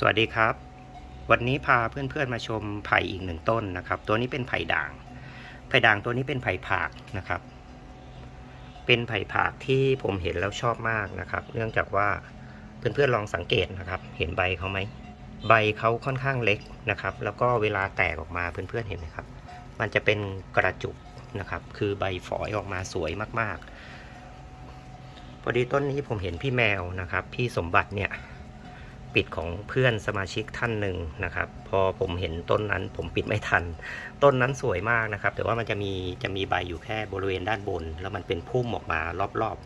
สวัสดีครับ วันนี้พาเพื่อนๆมาชมไผ่อีกหนึ่งต้นนะครับ ตัวนี้เป็นไผ่ด่าง ไผ่ด่างตัวนี้เป็นไผ่ผากนะครับ เป็นไผ่ผากที่ผมเห็นแล้วชอบมากนะครับ เนื่องจากว่าเพื่อนๆลองสังเกตนะครับ เห็นใบเขาไหม ใบเขาค่อนข้างเล็กนะครับ แล้วก็เวลาแตกออกมาเพื่อนๆเห็นไหมครับ มันจะเป็นกระจุกนะครับ คือใบฝอยออกมาสวยมากๆ พอดีต้นนี้ผมเห็นพี่แมวนะครับ พี่สมบัติเนี่ย ปิดของเพื่อนสมาชิกท่านหนึ่งนะครับ พอผมเห็นต้นนั้นผมปิดไม่ทัน ต้นนั้นสวยมากนะครับ แต่ว่ามันจะมีจะมีใบอยู่แค่บริเวณด้านบน แล้วมันเป็นพุ่มออกมารอบรอบ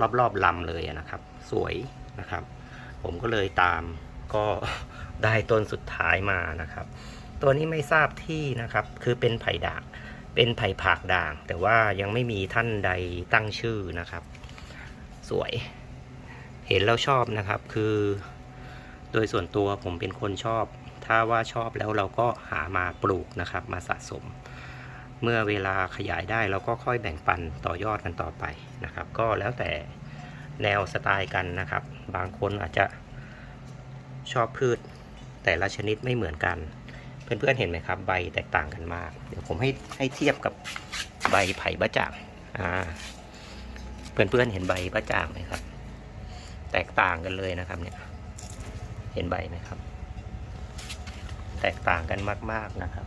รอบรอบลำเลยนะครับ สวยนะครับ ผมก็เลยตามก็ได้ต้นสุดท้ายมานะครับ ตัวนี้ไม่ทราบที่นะครับคือเป็นไผ่ด่างเป็นไผ่ผากด่าง แต่ว่ายังไม่มีท่านใดตั้งชื่อนะครับ สวย เห็นแล้วชอบนะครับคือ โดยส่วนตัวผมเป็นคนชอบ ถ้าว่าชอบแล้วเราก็หามาปลูกนะครับ มาสะสม เมื่อเวลาขยายได้เราก็ค่อยแบ่งปันต่อยอดกันต่อไปนะครับ ก็แล้วแต่แนวสไตล์กันนะครับ บางคนอาจจะชอบพืชแต่ละชนิดไม่เหมือนกัน เพื่อนๆเห็นไหมครับ ใบแตกต่างกันมาก เดี๋ยวผมให้ให้เทียบกับใบไผ่บะจ่างอ่าเพื่อนๆเห็นใบบะจ่างไหมครับ แตกต่างกันเลยนะครับเนี่ย เห็นใบไหมครับ แตกต่างกันมาก ๆนะครับ